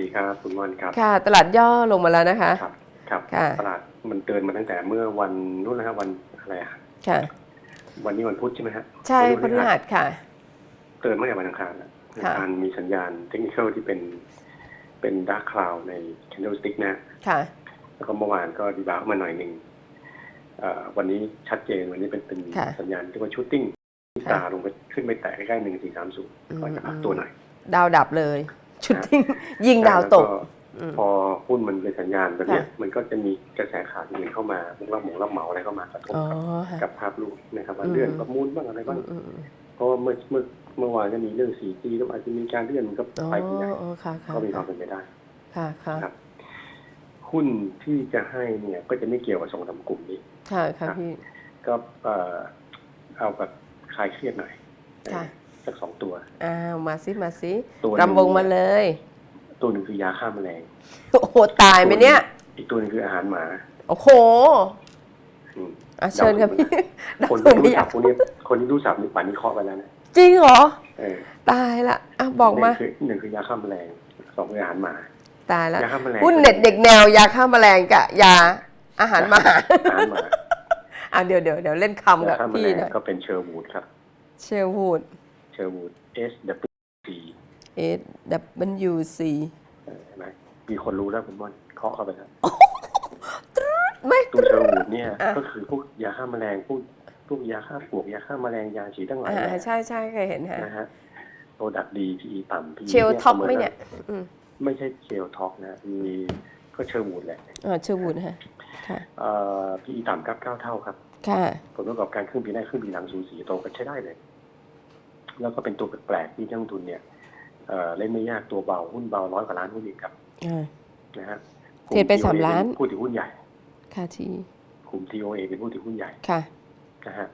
ดีครับคุณม่อนครับ ค่ะ ตลาดย่อลงมาแล้วนะคะ ครับ ครับ ค่ะ ตลาดมันเตือนมาตั้งแต่เมื่อวันนู้นนะครับวันอะไรอะค่ะ วันนี้วันพุธใช่ไหมฮะใช่วันพฤหัสค่ะเตือนเมื่อวันอังคารนะวันอังค่ะคารมีสัญญาณเทคนิคที่เป็นเป็นดาร์คคลาวใน candlestick นะค่ะ แล้วก็เมื่อวานก็ดีบาวมาหน่อยหนึ่งเอ่อวันนี้ชัดเจนวันนี้เป็นเป็นค่ะสัญญาณที่ว่าชูตติ้งที่ค่ะตาลงไปขึ้นไปแตะใกล้ๆหนึ่งสี่สามศูนย์อืมก่อนจะพักตัวหน่อย ดาวดับเลย ชุดทิ้งยิงดาวตกแล้อืมพอหุ้นมันเป็นสัญญาณแบบเนี้ยค่ะมันก็จะมีกระแสข่าวอื่นเข้ามามุกรับหมงรับเหมาอะไรเข้ามากระทบอ๋อกับค่ะกับภาพลูกนะครับว่าอืมเลื่อนประมูลบ้างอะไรอืบ้างมอืมอืมเพราะว่าเมื่อเมื่อเมื่อวานก็มีเรื่อง 4G แล้วอาจจะมีการเลื่อนมันก็อ๋อไปที่ไหนอ๋อค่ะค่ะก็มีความเป็นไปได้ค่ะค่ะครับหุ้นที่จะให้เนี่ยก็จะไม่เกี่ยวกับสองสามกลุ่มนี้ค่ะค่ะพี่ก็เอ่อเอาแบบคลายเครียดหน่อยค่ะ สักสองตัว อ้าวมาสิมาสิตัวหนึ่รำวงมาเลย ตัวหนึ่งคือยาฆ่าแมลงโอ้โหตายไหมเนี่ย อีกตัวหนึงคืออาหารหมาโอ้โหอืมอะเชิญครับพี่ดาวคนถูที่กรู้ไม่อจัยากกพวกนี้คนที่รู้จักนี่ป่านนี้เคาะไปแล้วนะจริงเหรอ เออตายละอะบอกมา หนึ่งคือหนึ่งคือยาฆ่าแมลงสองคืออาหารหมา ตายละยาฆ่าแมลง หุ้นเน็ตเด็กแนวยาฆ่าแมลงกับยาอาหารหมา อาหารหมาอะเดี๋ยวเดี๋ยวเดี๋ยวเล่นคำยากับฆ่าแมพี่ลงหน่อยก็เป็นเชอร์วูดครับ เชลวูด เชอร์วูด S W C S W C เออเห็นไหมมีคนรู้แล้วคุณม่อนเคาะเข้าไปแล้วไม่ตัวเชอร์วูดเนี่ยอะ ก็คือพวกยาฆ่าแมลงพวกพวกยาฆ่าปลวกยาฆ่าแมลงยาฉีดทั้งหลายอ่าแหละใช่ใช่เคยเห็นฮะ นะฮะโปรดักดี PE ต่ำ PE เชลท็อกไหมเนี่ยอืมไม่ใช่เชลท็อกนะมีก็เชอร์วูดแหละอ่าเชลวูดฮะ ค่ะ เอ่อ PE ต่ำกับเก้าเท่าครับ ค่ะ ผลประกอบการครึ่งปีแรกครึ่งปีหลังสูสีโตกันใช้ได้เลย แล้วก็เป็นตัวแปลกๆที่นักลงทุนเนี่ยเอ่อเล่นไม่ยากตัวเบาหุ้นเบาร้อยกว่าล้านหุ้นอีกครับอ่านะฮะเทรดไปกลุ่สาม TOA ล้านเป็นผู้ถือหุ้นใหญ่ ค่ะทีกลุ่ม TOA เป็นผู้ถือหุ้นใหญ่ค่ะนะฮะ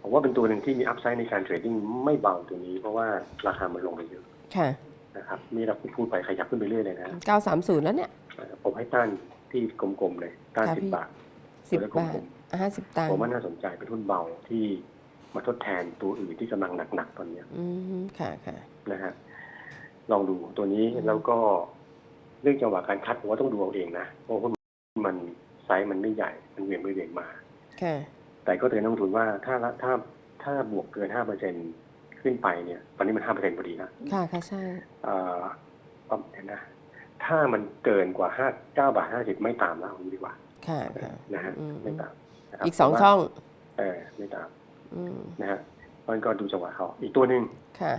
ผมว่าเป็นตัวหนึ่งที่มีอัพไซด์ในการเทรดดิ้งไม่เบาตัวนี้ เพราะว่าราคามันลงไปเยอะค่ะนะครับนี่เราพูดไปขยับขึ้นไปเรื่อยเลยนะ930แล้วเนี่ยเอ่อผมให้ต้านที่กลมๆเลย ต้านค่ะสิบพี่บาท10ตัวเลขบาทกลมห้าสิบตังๆค์ผมว่าน่าสนใจเป็นหุ้นเบาที่ มาทดแทนตัวอื่นที่กำลังหนักๆตอนเนี้ยอืมค่ะค่ะนะฮะลองดูตัวนี้อืมแล้วก็เรื่องจังหวะการคัดผมว่าต้องดูเอาเองนะเพราะหุ้นมันไซส์มันไม่ใหญ่มันเหวี่ยงไปเหวี่ยงมาค่ะแต่ก็เตือนนักลงทุนว่าถ้าละถ้าถ้าบวกเกินห้าเปอร์เซ็นขึ้นไปเนี่ย ตอนนี้มันห้าเปอร์เซ็นพอดีนะค่ะค่ะใช่เอ่อประมาณนะถ้ามันเกินกว่าห้าเก้าบาทห้าสิบไม่ตามแล้วดีกว่า ค่ะค่ะนะฮะอืมไม่ตามนะครับอีกสองเพราะว่าช่อง เออไม่ตามอืม นะฮะมันก็ดูจังหวะเขาอีกตัวหนึ่งค่ะ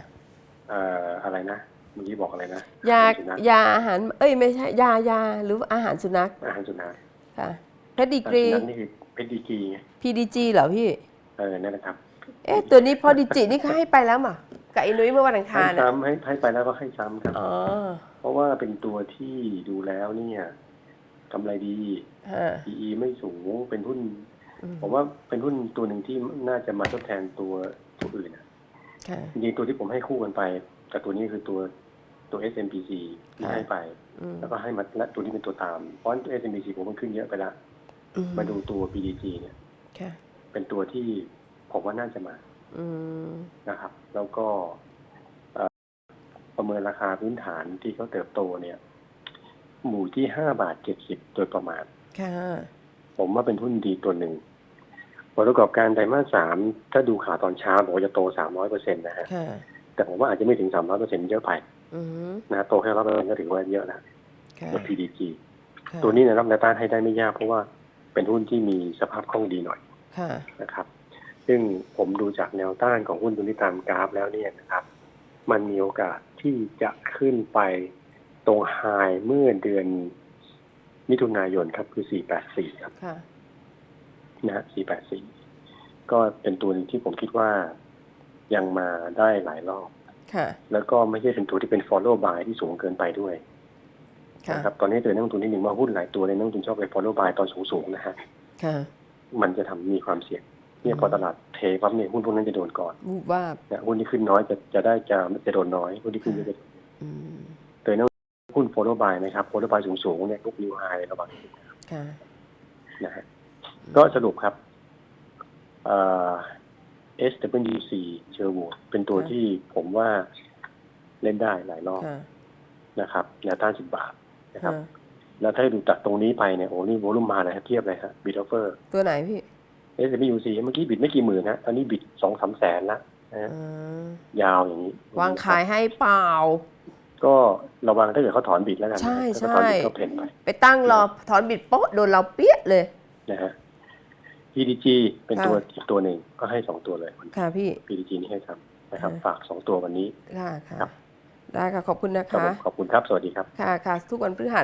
เอ่ออะไรนะเมื่อกี้บอกอะไรนะยาสุนัขยาอาหาร เอ้ยไม่ใช่ยายาหรืออาหารสุนัขอาหารสุนัขค่ะเพดดีกรีสุนัขนี่คือเพดดีกรีไง PDG เหรอพี่ เออนั่นนะครับ เอ๊ะตัวนี้พอดิจินี่เขาให้ไปแล้วมั้กับไอ้นุ้ยเมื่อวันอังให้คารอะซ้ำให้ให้ไปแล้วก็ให้ซ้ำครับอ๋อเพราะว่าเป็นตัวที่ดูแล้วเนี่ยกำไรดีฮะ PE ไม่สูงเป็นหุ้นอืม ผมว่าเป็นหุ้นตัวหนึ่งที่น่าจะมาทดแทนตัวตัวอื่นนะค่ะจริงๆตัวที่ผมให้คู่กันไปกับตัวนี้คือตัวตัว SMPC ที่ค่ะให้ไปอืมแล้วก็ให้มาและตัวนี้เป็นตัวตาม เพราะฉะนั้นตัว SMPC ผมมันขึ้นเยอะไปละอืมาดูตัว PDG เนี่ยค่ะเป็นตัวที่ผมว่าน่าจะมาอืมนะครับ แล้วก็เอ่อประเมินราคาพื้นฐานที่เขาเติบโตเนี่ย หมู่ที่ห้าบาทเจ็ดสิบโดยประมาณค่ะ ผมว่าเป็นหุ้นดีตัวหนึ่งผลประกอบการไตรมาสสามถ้าดูข่าวตอนเช้าบอกว่าจะโตสามร้อยเปอร์เซ็นต์นะฮะค่ะแต่ผมว่าอาจจะไม่ถึงสามร้อยเปอร์เซ็นต์เยอะไปอืมนะโตแค่ร้อยเปอร์เซ็นต์ก็ถือว่าเยอะแล้วค่ะกับ PDG ค่ะตัวนี้เนยรับแนวต้านให้ได้ไม่ยากเพราะว่าเป็นหุ้นที่มีสภาพคล่องดีหน่อยค่ะนะครับ ซึ่งผมดูจากแนวต้านของหุ้นตัวนี้ตามกราฟแล้วเนี่ยนะครับ มันมีโอกาสที่จะขึ้นไปตรงไฮเมื่อเดือน มิถุนายนครับคือ 484 ครับค่ะนะฮะ484 ก็เป็นตัวหนึงที่ผมคิดว่ายังมาได้หลายรอบค่ะแล้วก็ไม่ใช่เป็นตัวที่เป็น follow buy ที่สูงเกินไปด้วยค่ะนะครับตอนนี้เตือนนักลงทุนนิดหนึ่งว่าหุ้นหลายตัวเลยนักลงทุนชอบไป follow buy ตอนสูงๆนะฮะค่ะมันจะทำมีความเสี่ยงเนี่ยพอตลาดเทปั๊บเนี่ยหุ้นพวกนั้นจะโดนก่อนวูบวาบนะหุ้นที่ขึ้นน้อยจะจะได้จะจะโดนน้อยหุ้นที่ขึ้นเยอะจะอืมเตือนนัก ลงทุนหุ้น follow buy นะครับ follow buy สูงๆเนี่ยทุกนิวไฮระหว่างนี้ค่ะนะฮะก็สรุปครับเอ่อ SWC เชอร์วูดเป็นตัวค่ะที่ผมว่าเล่นได้หลายรอบค่ะนะครับแนวต้านสิบบาทนะครับอ่าแล้วถ้าดูจากตรงนี้ไปเนี่ยโอ้นี่โวลุ่มมาเลยครับเทียบเลยฮะบิดออฟเฟอร์ ตัวไหนพี่เอสบียูซีเมื่อกี้บิดไม่กี่หมื่นนะตอนนี้บิดสองสามแสนละนะฮะอ่ายาวอย่างนี้ วางขายให้เปล่า ก็ระวังถ้าเกิดเขาถอนบิดแล้วกันนะใช่ ถ้าเขาถอนบิดใช่ก็เพ่นไปไปตั้งรอถอนบิดโป๊ะโดนเราเปี้ยเลย นะฮะ PDG เป็นค่ะตัวอีกตัวหนึ่งก็ให้สองตัวเลยค่ะพี่ PDG นี่ให้ทำนะครับค่ะฝากสองตัววันนี้ ค่ะค่ะครับ ได้ค่ะ ขอบคุณนะครับคะผมขอบคุณครับ สวัสดีครับ ค่ะค่ะทุกวันพฤหัส